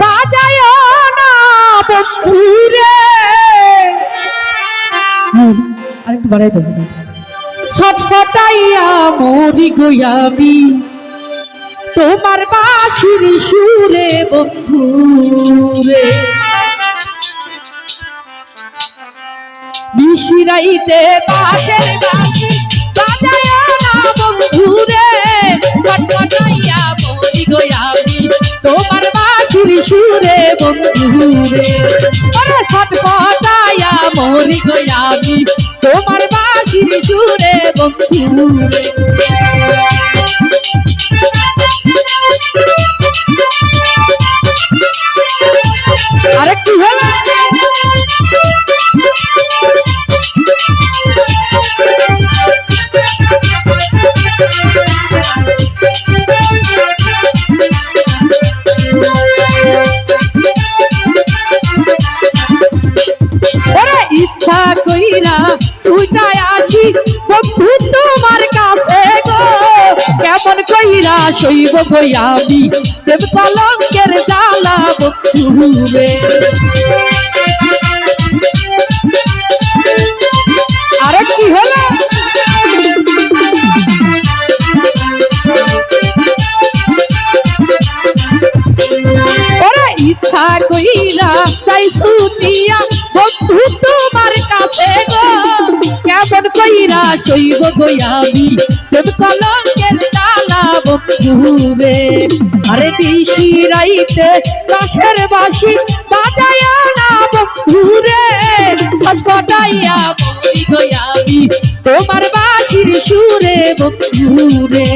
বাজায় না বন্ধুরে। আরেকটু বাড়াই দেবো। ছটফটাইয়া মরি গয়াবি তোমার বাঁশির সুরে বন্ধুরে। নিশিরাইতে বাঁশের বাঁশি বাজায় না মরি গয়াবি তোমার বাঁশির সুরে বন্ধুরে আরে ছটফটাইয়া মরি গয়ামি তোমার বাঁশির সুরে বন্ধুরে শৈব গই আমি প্রেম কলঙ্কের জ্বালা বন্ধু রে আরে কি হলো? ইচ্ছা কইরা তাই ছুটিয়া বন্ধু তোমার কাছে গো। কেমন কইরা শৈব গয়াবি প্রেম কলঙ্কের তালা বন্ধু রে আরে দিশি রাইতে কাশের বাসি বাজায় না বন্ধু রে ছটফটাইয়া মরি গয়াবি তোমার বাসির সুরে বন্ধু রে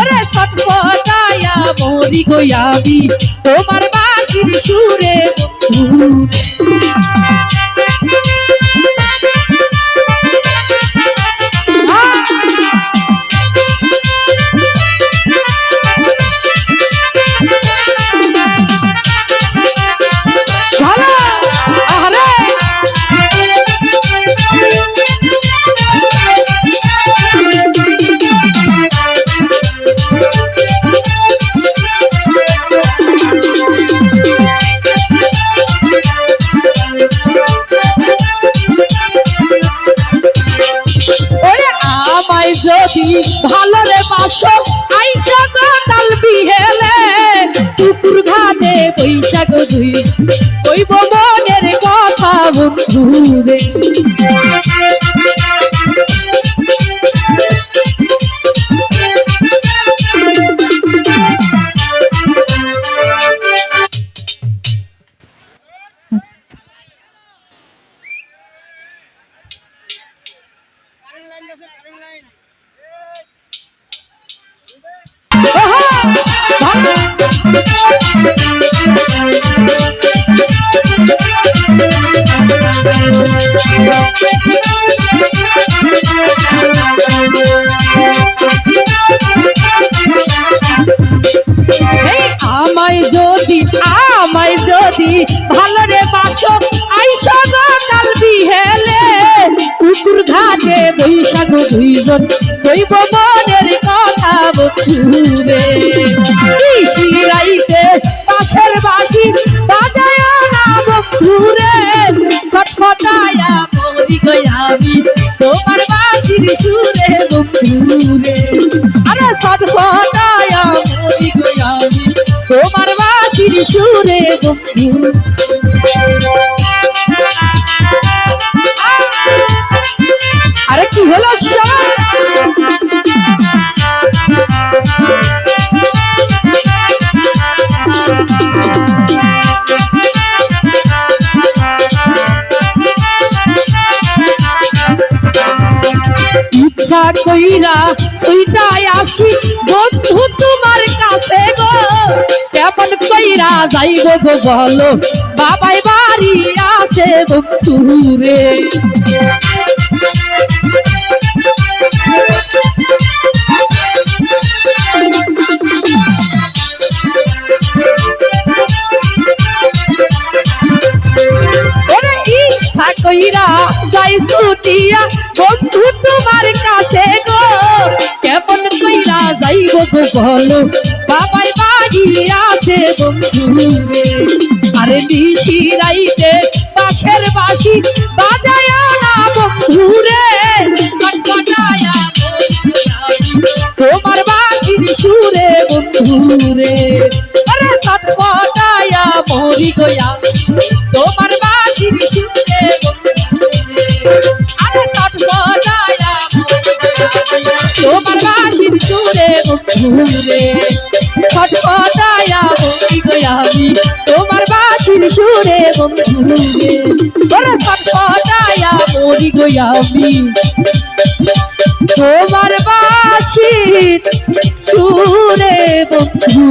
আরে ছটফটাইয়া মরি গয়াবি তোমার বাসির সুরে বন্ধু ভালো রে বাসো আইসা গো কাল বিহেলে। কুকুর ঘাটে বৈশাখ দুই কইব মনের কথা বন্ধু রে আমায় যদি আমায় যদি ভালো রে বাসো, আইসা গো কাল বিহেলে। কুকুর ঘাটে বৈশাখ দুইজন বাজায় না আরে ছটফটায়া মরি গয়াবি তোমার বাসির সুরে আরে কি হলো সবাই ইচ্ছা কইরা সুইটাই আসি, বন্ধু তোমার কাছে গো। কেমন কইরা যাইব গো বলো, বাবাই বাড়ি আসে বন্ধু রে। কইরা যাই ছুটিয়া বন্ধু তোমার কাছে গো, কেমন কইরা যাইব গো বলো? সবাই বাড়ি আছে বন্ধুরে আরে নিশি রাইতে পাশের বাসি বাজায় না বন্ধুরে কটকটায়া তোমার বাসির সুরে বন্ধুরে আরে সটপটায়া মরি গয়া। তোমার বাসির তোমার বাসির সুরে বন্ধুরে ছটপটায়া মরি গয়া আমি? তোমার বাসির সুরে বন্ধুরে ওরে ছটপটায়া মরি গয়া আমি? তোমার বাসির সুরে বন্ধু